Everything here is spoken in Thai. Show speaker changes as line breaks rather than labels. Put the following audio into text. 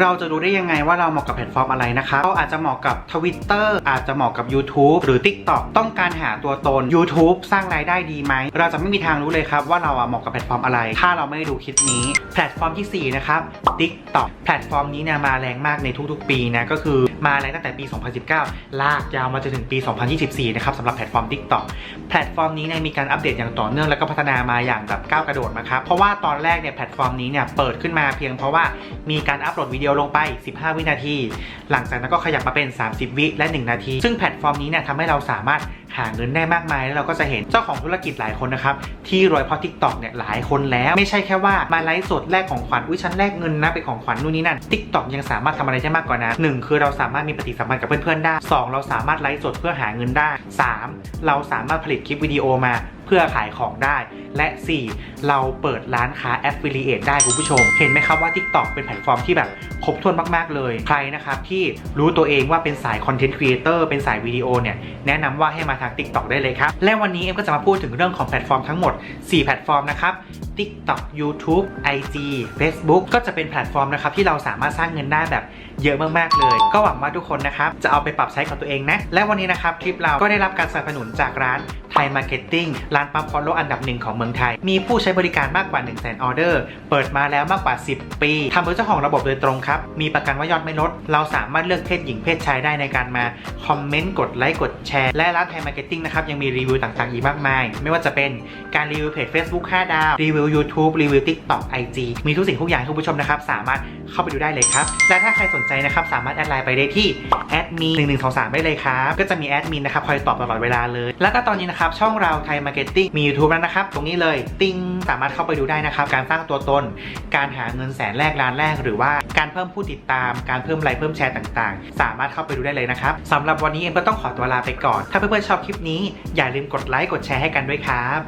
เราจะรู้ได้ยังไงว่าเราเหมาะกับแพลตฟอร์มอะไรนะคะเราอาจจะเหมาะกับ Twitter อาจจะเหมาะกับ YouTube หรือ TikTok ต้องการหาตัวตน YouTube สร้างรายได้ดีไหม เราจะไม่มีทางรู้เลยครับว่าเราอะเหมาะกับแพลตฟอร์มอะไร ถ้าเราไม่ได้ดูคลิปนี้ แพลตฟอร์มทีสี่ 4 นะครับ TikTok แพลตฟอร์มนี้เนี่ยมาแรงมากในทุกๆ ปีนะก็คือ มาแรงตั้งแต่ปี 2019 ลากยาวมาจนถึงปี 2024 นะครับสำหรับแพลตฟอร์ม TikTok แพลตฟอร์มนี้เนี่ยมีการอัปเดตอย่างต่อเนื่องแล้วก็พัฒนามาอย่างแบบก้าวกระโดดนะครับเพราะว่าตอนแรกเนี่ยแพลตฟอร์มนี้เนี่ยเปิดขึ้นมาเพียงเพราะว่ามีการอัปโหลดวิดีโอลงไป 15 วินาที หลังจากนั้นก็ขยับมาเป็น 30 วิและ 1 นาที ซึ่งแพลตฟอร์มนี้เนี่ยทำให้เราสามารถหาเงินได้มากมายแล้วเราก็จะเห็นเจ้าของธุรกิจหลายคนนะครับ ที่รวยเพราะ TikTok เนี่ยหลายคนแล้วไม่ใช่แค่ว่ามาไลฟ์สดแลกของขวัญอุ้ยฉันแลกเงินนะเป็นของขวัญนู่นนี่นั่น TikTok ยังสามารถทำอะไรได้มากกว่านั้นหนึ่งคือเราสามารถมีปฏิสัมพันธ์กับเพื่อนๆได้สองเราสามารถไลฟ์สดเพื่อหาเงินได้สามเราสามารถผลิตคลิปวิดีโอมา พื่อขายของได้ และ 4 เราเปิดร้านค้า Affiliate ได้คุณผู้ชม เห็นไหมครับว่า TikTok เป็นแพลตฟอร์มที่แบบครบถ้วนมาก ๆ เลย ใครนะครับที่รู้ตัวเองว่าเป็นสายคอนเทนต์ครีเอเตอร์เป็นสายวิดีโอเนี่ย แนะนำว่าให้มาทาง TikTok ได้เลยครับ และวันนี้เอ็มก็จะมาพูดถึงเรื่องของแพลตฟอร์มทั้งหมด 4 แพลตฟอร์มนะครับ TikTok YouTube IG Facebook ก็จะเป็นแพลตฟอร์มนะครับที่เราสามารถสร้างเงินได้แบบเยอะมาก ๆ เลย ก็หวังว่าทุกคนนะครับจะเอาไปปรับใช้กับตัวเองนะ และวันนี้นะครับคลิปเราก็ได้รับการสนับสนุนจากร้าน ไทยมาร์เก็ตติ้งร้านปั๊มฟอลโลอันดับหนึ่งของเมืองไทย มีผู้ใช้บริการมากกว่า 1 0 0 0 0แออเดอร์ เปิดมาแล้วมากกว่า 10 ปีทำโดยเจ้าของระบบโดยตรงครับ มีประกันว่ายอดไม่ลด เราสามารถเลือกเพศหญิงเพศชายได้ในการมาคอมเมนต์กดไลค์กดแชร์และร้านไทยมาร์เก็ตติ้งนะครับยังมีรีวิวต่างๆอีกมากมาย ไม่ว่าจะเป็นการรีวิวเพจ Facebook 5ดาวรีวิว YouTube รีวิว TikTok IG มีทุกสิ่งทุกอย่างให้คุณผู้ชมนะครับสามารถเข้าไปดูได้เลยครับและถ้าใครสนใจนะครับสามารถแอดไลน์ไปได้ที่แอดมี1 1 2 3ได้เลยครับก็จะมีแอดมินนะครับคอยตอบตลอดเวลาเลย แล้วก็ตอนนี้นะครับช่องเราไทยมาร์เก็ตติ้งมี YouTube แล้วนะครับ ตรงนี้เลยติ้งสามารถเข้าไปดูได้นะครับ การสร้างตัวตน การหาเงินแสนแรกล้านแรก หรือว่าการเพิ่มผู้ติดตาม การเพิ่มไลค์เพิ่มแชร์ต่างๆ สามารถเข้าไปดูได้เลยนะครับสำหรับวันนี้เอ็มก็ต้องขอตัวลาไปก่อน ถ้าเพื่อนๆชอบคลิปนี้อย่าลืมกดไลค์กดแชร์ให้กันด้วยครับ